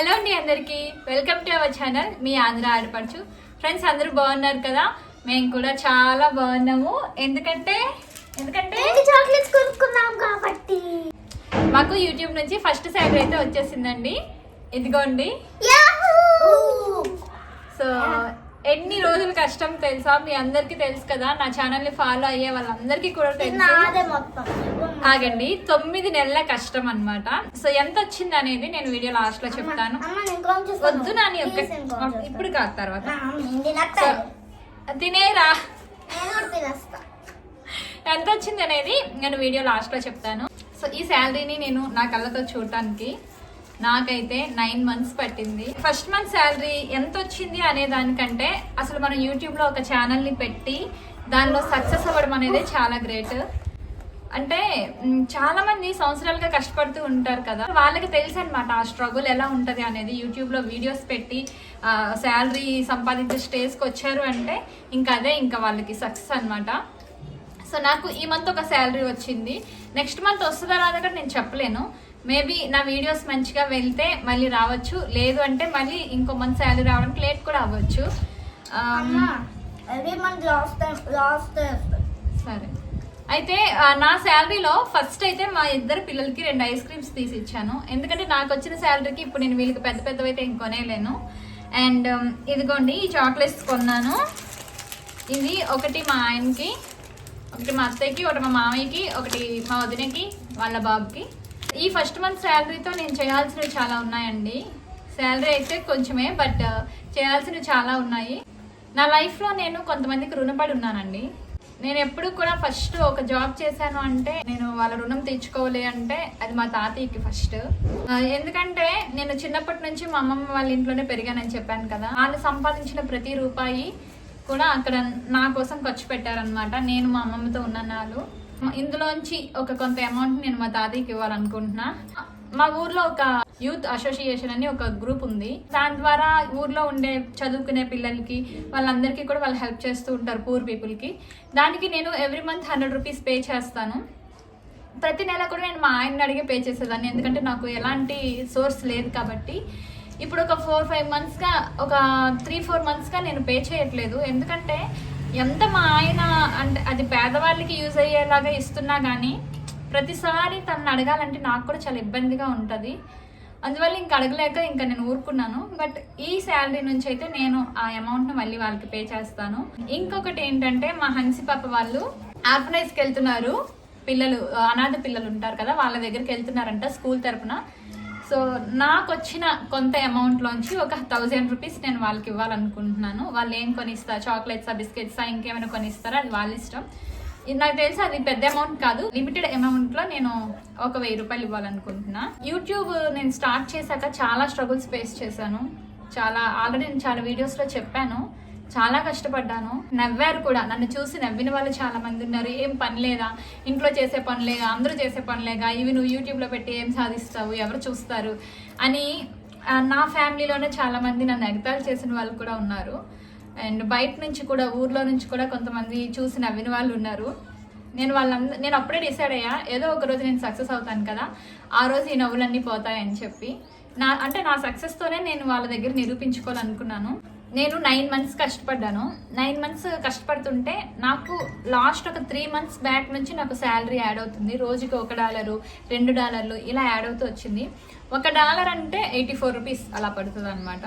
Hello అండి అందరికీ. Welcome to our channel. మీ ఆంధ్ర ఆడపడుచు. ఫ్రెండ్స్ అందరూ బాగున్నారు కదా? మేము కూడా చాలా బాగున్నాము. ఎందుకంటే? ఎందుకంటే? చాక్లెట్స్ కొనుక్కున్నాం కాబట్టి. మాకు యూట్యూబ్ నుంచి ఫస్ట్ శాలరీ అయితే వచ్చేసిందండి. ఇదిగోండి. సో ఎన్ని రోజులు కష్టం తెలుసా? మీ అందరికీ తెలుసు కదా? నా ఛానల్ని ఫాలో అయ్యే వాళ్ళందరికీ కూడా తెలుసు. ఆగండి. తొమ్మిది నెలల కష్టం అన్నమాట సో ఎంత వచ్చింది అనేది నేను వీడియో లాస్ట్లో చెప్తాను. వద్దు నాని ఒక్క. ఇప్పుడు కాదు తర్వాత. తినేరా. ఎంత వచ్చింది అనేది నేను వీడియో లాస్ట్లో చెప్తాను. సో ఈ శాలరీని నేను నా కళ్ళతో చూడటానికి నాకైతే నైన్ మంత్స్ పట్టింది. ఫస్ట్ మంత్ శాలరీ ఎంత వచ్చింది అనే దానికంటే అసలు మనం యూట్యూబ్లో ఒక ఛానల్ని పెట్టి దానిలో సక్సెస్ అవ్వడం అనేది చాలా గ్రేట్ అంటే చాలా మంది సంవత్సరాలుగా కష్టపడుతూ ఉంటారు కదా. వాళ్ళకి తెలుసు అనమాట ఆ స్ట్రగుల్ ఎలా ఉంటది అనేది. యూట్యూబ్లో వీడియోస్ పెట్టి శాలరీ సంపాదించే స్టేజ్కి వచ్చారు అంటే ఇంకా అదే ఇంకా వాళ్ళకి సక్సెస్ అన్నమాట. సో నాకు ఈ మంత్ ఒక శాలరీ వచ్చింది. నెక్స్ట్ మంత్ వస్తుందా రాదా కూడా నేను చెప్పలేను. మేబీ నా వీడియోస్ మంచిగా వెళ్తే మళ్ళీ రావచ్చు. లేదు అంటే మళ్ళీ ఇంకో మంత్ శాలరీ రావడానికి లేట్ కూడా అవ్వచ్చు. లాస్ట్ సరే. అయితే నా శాలరీలో ఫస్ట్ అయితే మా ఇద్దరు పిల్లలకి రెండు ఐస్ క్రీమ్స్ తీసి ఇచ్చాను. ఎందుకంటే నాకు వచ్చిన శాలరీకి ఇప్పుడు నేను వీళ్ళకి పెద్ద పెద్దవి అయితే ఇంకొనేలేను అండ్ ఇదిగోండి ఈ చాక్లెట్స్ కొన్నాను. ఇది ఒకటి మా ఆయనకి ఒకటి మా అత్తయ్యకి ఒకటి మా మామయ్యకి ఒకటి మా వదినకి వాళ్ళ బాబుకి. ఈ ఫస్ట్ మంత్ శాలరీతో నేను చేయాల్సినవి చాలా ఉన్నాయండి. శాలరీ అయితే కొంచెమే బట్ చేయాల్సినవి చాలా ఉన్నాయి. నా లైఫ్లో నేను కొంతమందికి రుణపడి ఉన్నానండి. నేను ఎప్పుడు కూడా ఫస్ట్ ఒక జాబ్ చేశాను అంటే నేను వాళ్ళ రుణం తీర్చుకోవాలి అంటే అది మా తాతయ్యకి ఫస్ట్. ఎందుకంటే నేను చిన్నప్పటి నుంచి మా అమ్మమ్మ వాళ్ళ ఇంట్లోనే పెరిగానని చెప్పాను కదా. వాళ్ళు సంపాదించిన ప్రతి రూపాయి కూడా అక్కడ నా కోసం ఖర్చు పెట్టారనమాట నేను మా అమ్మమ్మతో ఉన్న నాలు. ఇందులోంచి ఒక కొంత అమౌంట్ నేను మా తాతయ్యకి ఇవ్వాలనుకుంటున్నా. మా ఊర్లో ఒక యూత్ అసోసియేషన్ అని ఒక గ్రూప్ ఉంది. దాని ద్వారా ఊర్లో ఉండే చదువుకునే పిల్లలకి వాళ్ళందరికీ కూడా వాళ్ళు హెల్ప్ చేస్తూ ఉంటారు పూర్ పీపుల్కి. దానికి నేను every month hundred rupees pay చేస్తాను. ప్రతి నెల కూడా నేను మా ఆయన్ని అడిగే పే చేసేదాన్ని. ఎందుకంటే నాకు ఎలాంటి సోర్స్ లేదు కాబట్టి. ఇప్పుడు ఒక ఫోర్ ఫైవ్ మంత్స్గా ఒక త్రీ ఫోర్ మంత్స్గా నేను పే చేయట్లేదు. ఎందుకంటే ఎంత మా ఆయన అంటే అది పేదవాళ్ళకి యూజ్ అయ్యేలాగా ఇస్తున్నా కానీ ప్రతిసారి తనను అడగాలంటే నాకు కూడా చాలా ఇబ్బందిగా ఉంటుంది. అందువల్ల ఇంక అడగలేక ఇంకా నేను ఊరుకున్నాను. బట్ ఈ శాలరీ నుంచి అయితే నేను ఆ అమౌంట్ను మళ్ళీ వాళ్ళకి పే చేస్తాను. ఇంకొకటి ఏంటంటే మా హన్సి పాప వాళ్ళు ఆర్ఫనైజ్కి వెళ్తున్నారు. పిల్లలు అనాథ పిల్లలు ఉంటారు కదా వాళ్ళ దగ్గరికి వెళ్తున్నారంట స్కూల్ తరపున. సో నాకు వచ్చిన కొంత అమౌంట్లోంచి ఒక థౌజండ్ రూపీస్ నేను వాళ్ళకి ఇవ్వాలనుకుంటున్నాను. వాళ్ళు ఏం కొనిస్తా చాక్లెట్సా బిస్కెట్సా ఇంకేమైనా కొనిస్తారా? అది వాళ్ళ ఇష్టం. నాకు తెలిసి అది పెద్ద అమౌంట్ కాదు. లిమిటెడ్ అమౌంట్లో నేను ఒక వెయ్యి రూపాయలు ఇవ్వాలనుకుంటున్నా. యూట్యూబ్ నేను స్టార్ట్ చేశాక చాలా స్ట్రగుల్స్ ఫేస్ చేశాను. చాలా ఆల్రెడీ నేను చాలా వీడియోస్లో చెప్పాను. చాలా కష్టపడ్డాను. నవ్వారు కూడా. నన్ను చూసి నవ్విన వాళ్ళు చాలా మంది ఉన్నారు. ఏం పని లేదా? ఇంట్లో చేసే పని లేదా? అందరూ చేసే పనిలేగా ఇవి నువ్వు యూట్యూబ్లో పెట్టి ఏం సాధిస్తావు? ఎవరు చూస్తారు? అని నా ఫ్యామిలీలోనే చాలా మంది నన్ను ఎగతాళి చేసిన వాళ్ళు కూడా ఉన్నారు. అండ్ బయట నుంచి కూడా ఊర్లో నుంచి కూడా కొంతమంది చూసి నవ్విన వాళ్ళు ఉన్నారు. నేను వాళ్ళంద నేను అప్పుడే డిసైడ్ అయ్యా ఏదో ఒక రోజు నేను సక్సెస్ అవుతాను కదా ఆ రోజు ఈ నవ్వులన్నీ పోతాయని చెప్పి. నా అంటే నా సక్సెస్తోనే నేను వాళ్ళ దగ్గర నిరూపించుకోవాలనుకున్నాను. నేను నైన్ మంత్స్ కష్టపడ్డాను. నైన్ మంత్స్ కష్టపడుతుంటే నాకు లాస్ట్ ఒక త్రీ మంత్స్ బ్యాక్ నుంచి నాకు శాలరీ యాడ్ అవుతుంది. రోజుకి ఒక డాలరు రెండు డాలర్లు ఇలా యాడ్ అవుతూ వచ్చింది. ఒక డాలర్ అంటే ఎయిటీ ఫోర్ రూపీస్ అలా పడుతుంది అనమాట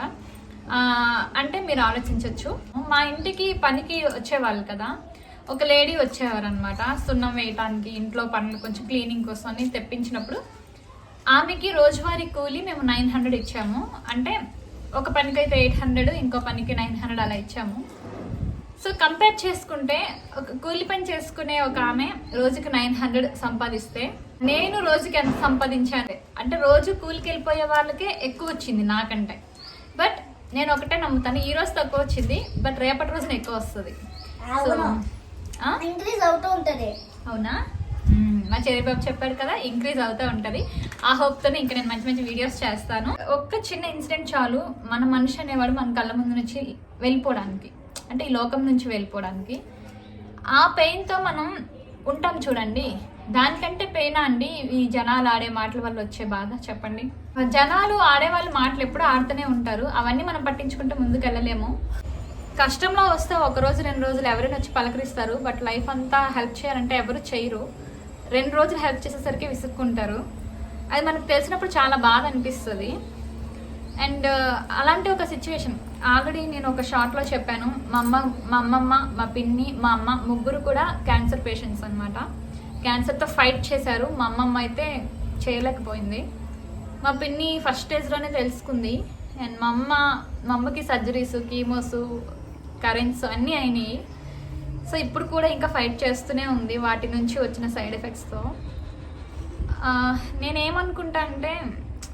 అంటే మీరు ఆలోచించవచ్చు మా ఇంటికి పనికి వచ్చేవాళ్ళు కదా. ఒక లేడీ వచ్చేవారనమాట సున్నం వేయటానికి ఇంట్లో పనులు కొంచెం క్లీనింగ్ కోసం అని తెప్పించినప్పుడు ఆమెకి రోజువారీ కూలి మేము నైన్ హండ్రెడ్ ఇచ్చాము. అంటే ఒక పనికి అయితే ఎయిట్ హండ్రెడ్ ఇంకో పనికి నైన్ హండ్రెడ్ అలా ఇచ్చాము. సో కంపేర్ చేసుకుంటే ఒక కూలి పని చేసుకునే ఒక ఆమె రోజుకి నైన్ హండ్రెడ్ సంపాదిస్తే నేను రోజుకి ఎంత సంపాదించాను? అంటే రోజు కూలికి వెళ్ళిపోయే వాళ్ళకే ఎక్కువ వచ్చింది నాకంటే. బట్ నేను ఒకటే నమ్ముతాను. ఈ రోజు తక్కువ వచ్చింది బట్ రేపటి రోజున ఎక్కువ వస్తుంది. సో? ఇంక్రీజ్ అవుతూ ఉంటది. అవునా. మా చెరిబాబు చెప్పాడు కదా ఇంక్రీజ్ అవుతూ ఉంటది. ఆ హోప్ తోనే ఇంకా నేను మంచి మంచి వీడియోస్ చేస్తాను. ఒక్క చిన్న ఇన్సిడెంట్ చాలు మన మనిషి అనేవాడు మన కళ్ళ ముందు నుంచి వెళ్ళిపోవడానికి. అంటే ఈ లోకం నుంచి వెళ్ళిపోవడానికి. ఆ పెయిన్తో మనం ఉంటాం చూడండి. దానికంటే పెయినా అండి ఈ జనాలు ఆడే మాటల వల్ల వచ్చే బాధ? చెప్పండి. జనాలు ఆడే వాళ్ళ మాటలు ఎప్పుడూ ఆడుతూనే ఉంటారు. అవన్నీ మనం పట్టించుకుంటే ముందుకు వెళ్ళలేము కష్టంలో వస్తే ఒక రోజు రెండు రోజులు ఎవరైనా వచ్చి పలకరిస్తారు. బట్ లైఫ్ అంతా హెల్ప్ చేయాలంటే ఎవరు చేయరు. రెండు రోజులు హెల్ప్ చేసేసరికి విసుక్కుంటారు. అది మనకు తెలిసినప్పుడు చాలా బాధ అనిపిస్తుంది. అండ్ అలాంటి ఒక సిచ్యువేషన్. ఆల్రెడీ నేను ఒక షార్ట్లో చెప్పాను. మా అమ్మ మా అమ్మమ్మ మా పిన్ని మా అమ్మ ముగ్గురు కూడా క్యాన్సర్ పేషెంట్స్ అనమాట క్యాన్సర్తో ఫైట్ చేశారు. మా అమ్మమ్మ అయితే చేయలేకపోయింది. మా పిన్ని ఫస్ట్ స్టేజ్లోనే తెలుసుకుంది. అండ్ మా అమ్మ మా అమ్మకి సర్జరీస్ కీమోస్ కరెంట్స్ అన్నీ అయినాయి. సో ఇప్పుడు కూడా ఇంకా ఫైట్ చేస్తూనే ఉంది వాటి నుంచి వచ్చిన సైడ్ ఎఫెక్ట్స్తో. నేనేమనుకుంటా అంటే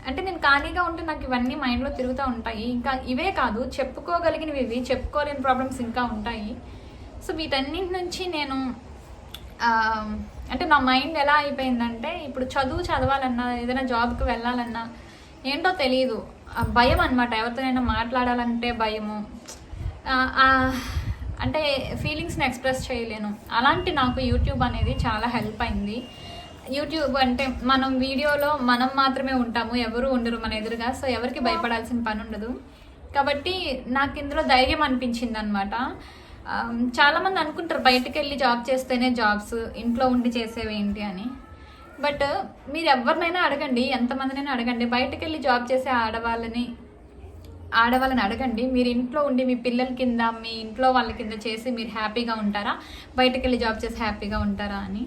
అంటే నేను ఖాళీగా ఉంటే నాకు ఇవన్నీ మైండ్లో తిరుగుతూ ఉంటాయి. ఇంకా ఇవే కాదు చెప్పుకోగలిగినవి ఇవి చెప్పుకోలేని ప్రాబ్లమ్స్ ఇంకా ఉంటాయి. సో వీటన్నింటి నుంచి నేను అంటే నా మైండ్ ఎలా అయిపోయిందంటే ఇప్పుడు చదువు చదవాలన్నా ఏదైనా జాబ్కి వెళ్ళాలన్నా ఏంటో తెలియదు భయం అనమాట ఎవరితోనైనా మాట్లాడాలంటే భయము. అంటే ఫీలింగ్స్ని ఎక్స్ప్రెస్ చేయలేను. అలాంటి నాకు యూట్యూబ్ అనేది చాలా హెల్ప్ అయింది. యూట్యూబ్ అంటే మనం వీడియోలో మనం మాత్రమే ఉంటాము ఎవరు ఉండరు మన ఎదురుగా సో ఎవరికి భయపడాల్సిన పని ఉండదు. కాబట్టి నాకు ఇందులో ధైర్యం అనిపించింది అనమాట చాలామంది అనుకుంటారు బయటకు వెళ్ళి జాబ్ చేస్తేనే జాబ్స్ ఇంట్లో ఉండి చేసేవి ఏంటి అని. బట్ మీరు ఎవరినైనా అడగండి ఎంతమందినైనా అడగండి బయటకు వెళ్ళి జాబ్ చేసే ఆడవాళ్ళని ఆడవాళ్ళని అడగండి. మీరు ఇంట్లో ఉండి మీ పిల్లల కింద మీ ఇంట్లో వాళ్ళ కింద చేసి మీరు హ్యాపీగా ఉంటారా? బయటకు వెళ్ళి జాబ్ చేసి హ్యాపీగా ఉంటారా అని.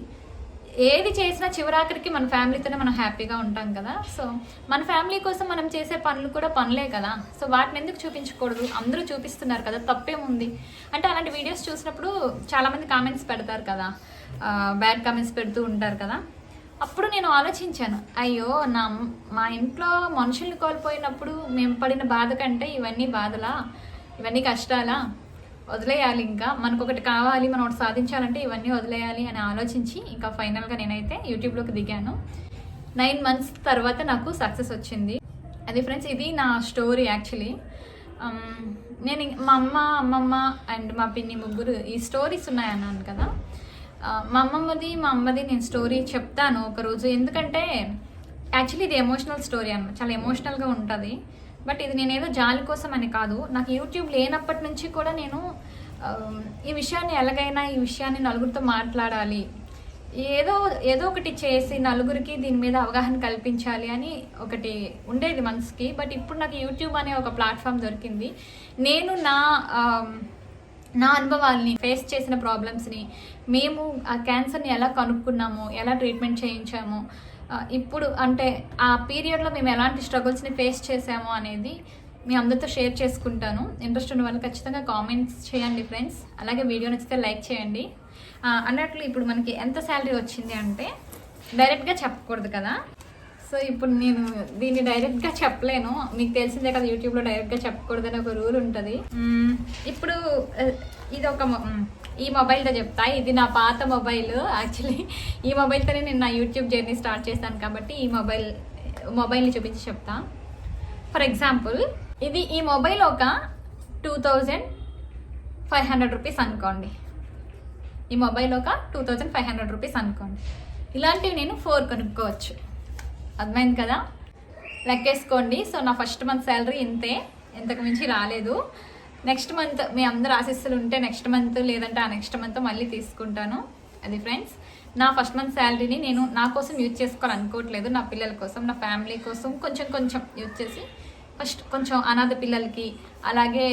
ఏది చేసినా చివరాఖరికి మన ఫ్యామిలీతోనే మనం హ్యాపీగా ఉంటాం కదా. సో మన ఫ్యామిలీ కోసం మనం చేసే పనులు కూడా పనులే కదా. సో వాటిని ఎందుకు చూపించకూడదు? అందరూ చూపిస్తున్నారు కదా తప్పేముంది? అంటే అలాంటి వీడియోస్ చూసినప్పుడు చాలామంది కామెంట్స్ పెడతారు కదా. బ్యాడ్ కామెంట్స్ పెడుతూ ఉంటారు కదా. అప్పుడు నేను ఆలోచించాను అయ్యో నా మా ఇంట్లో మనుషుల్ని కోల్పోయినప్పుడు మేము పడిన బాధ కంటే ఇవన్నీ బాధలా? ఇవన్నీ కష్టాలా? వదిలేయాలి ఇంకా. మనకు ఒకటి కావాలి మనం ఒకటి సాధించాలంటే ఇవన్నీ వదిలేయాలి అని ఆలోచించి ఇంకా ఫైనల్గా నేనైతే యూట్యూబ్లోకి దిగాను. నైన్ మంత్స్ తర్వాత నాకు సక్సెస్ వచ్చింది. అది ఫ్రెండ్స్ ఇది నా స్టోరీ యాక్చువల్లీ. నేను మా అమ్మ అమ్మమ్మ అండ్ మా పిన్ని ముగ్గురు ఈ స్టోరీస్ ఉన్నాయన్నాను కదా. మా అమ్మమ్మది మా అమ్మది నేను స్టోరీ చెప్తాను ఒకరోజు. ఎందుకంటే యాక్చువల్లీ ఇది ఎమోషనల్ స్టోరీ అనమాట చాలా ఎమోషనల్గా ఉంటుంది. బట్ ఇది నేనేదో జాలి కోసం అని కాదు. నాకు యూట్యూబ్ లేనప్పటి నుంచి కూడా నేను ఈ విషయాన్ని ఎలాగైనా ఈ విషయాన్ని నలుగురితో మాట్లాడాలి. ఏదో ఏదో ఒకటి చేసి నలుగురికి దీని మీద అవగాహన కల్పించాలి అని ఒకటి ఉండేది మనసుకి. బట్ ఇప్పుడు నాకు యూట్యూబ్ అనే ఒక ప్లాట్ఫామ్ దొరికింది. నేను నా నా అనుభవాల్ని ఫేస్ చేసిన ప్రాబ్లమ్స్ని మేము ఆ క్యాన్సర్ని ఎలా కనుక్కున్నాము ఎలా ట్రీట్మెంట్ చేయించాము ఇప్పుడు అంటే ఆ పీరియడ్లో మేము ఎలాంటి స్ట్రగుల్స్ని ఫేస్ చేసాము అనేది మీ అందరితో షేర్ చేసుకుంటాను. ఇంట్రెస్ట్ ఉన్న వాళ్ళు ఖచ్చితంగా కామెంట్స్ చేయండి ఫ్రెండ్స్. అలాగే వీడియో నచ్చితే లైక్ చేయండి. అన్నట్లు ఇప్పుడు మనకి ఎంత శాలరీ వచ్చింది అంటే డైరెక్ట్గా చెప్పకూడదు కదా? సో ఇప్పుడు నేను దీన్ని డైరెక్ట్గా చెప్పలేను. మీకు తెలిసిందే కదా యూట్యూబ్లో డైరెక్ట్గా చెప్పకూడదని ఒక రూల్ ఉంటుంది. ఇప్పుడు ఇది ఒక ఈ మొబైల్తో చెప్తా. ఇది నా పాత మొబైల్ యాక్చువల్లీ ఈ మొబైల్తోనే నేను నా యూట్యూబ్ జర్నీ స్టార్ట్ చేశాను కాబట్టి ఈ మొబైల్ మొబైల్ని చూపించి చెప్తా. ఫర్ ఎగ్జాంపుల్ ఇది ఈ మొబైల్ ఒక two thousand five hundred rupees అనుకోండి. ఈ మొబైల్ ఒక two thousand five hundred rupees అనుకోండి. ఇలాంటివి నేను ఫోర్ కొనుక్కోవచ్చు. అర్థమైంది కదా? లెక్కేసుకోండి. సో నా ఫస్ట్ మంత్ శాలరీ ఇంతే. ఇంతకు మించి రాలేదు. నెక్స్ట్ మంత్ మీ అందరు ఆశీస్సులు ఉంటే నెక్స్ట్ మంత్ లేదంటే ఆ నెక్స్ట్ మంత్ మళ్ళీ తీసుకుంటాను. అది ఫ్రెండ్స్ నా ఫస్ట్ మంత్ శాలరీని నేను నా కోసం యూజ్ చేసుకోవాలనుకోవట్లేదు. నా పిల్లల కోసం నా ఫ్యామిలీ కోసం కొంచెం కొంచెం యూజ్ చేసి ఫస్ట్ కొంచెం అనాథ పిల్లలకి అలాగే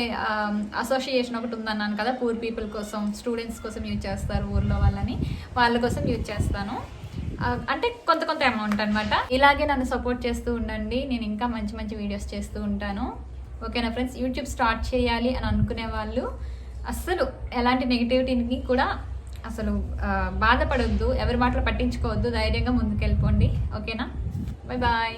అసోసియేషన్ ఒకటి ఉందన్నాను కదా పూర్ పీపుల్ కోసం స్టూడెంట్స్ కోసం యూజ్ చేస్తారు ఊర్లో వాళ్ళని. వాళ్ళ కోసం యూజ్ చేస్తాను. అంటే కొంత కొంత అమౌంట్ అనమాట ఇలాగే నన్ను సపోర్ట్ చేస్తూ ఉండండి. నేను ఇంకా మంచి మంచి వీడియోస్ చేస్తూ ఉంటాను. ఓకేనా ఫ్రెండ్స్ యూట్యూబ్ స్టార్ట్ చేయాలి అని అనుకునే వాళ్ళు అస్సలు ఎలాంటి నెగిటివిటీని కూడా అసలు బాధపడొద్దు. ఎవరి మాటలు పట్టించుకోవద్దు. ధైర్యంగా ముందుకెళ్ళిపోండి. ఓకేనా బాయ్ బాయ్